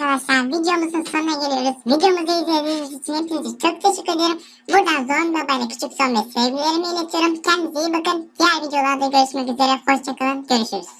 arkadaşlar videomuzun sonuna geliyoruz. Videomuzu izlediğiniz için hepinize çok teşekkür ediyorum. Buradan Zon Baba'yla küçük son ve sevgilerimi iletiyorum. Kendinize iyi bakın. Diğer videolarda görüşmek üzere. Hoşçakalın. Görüşürüz.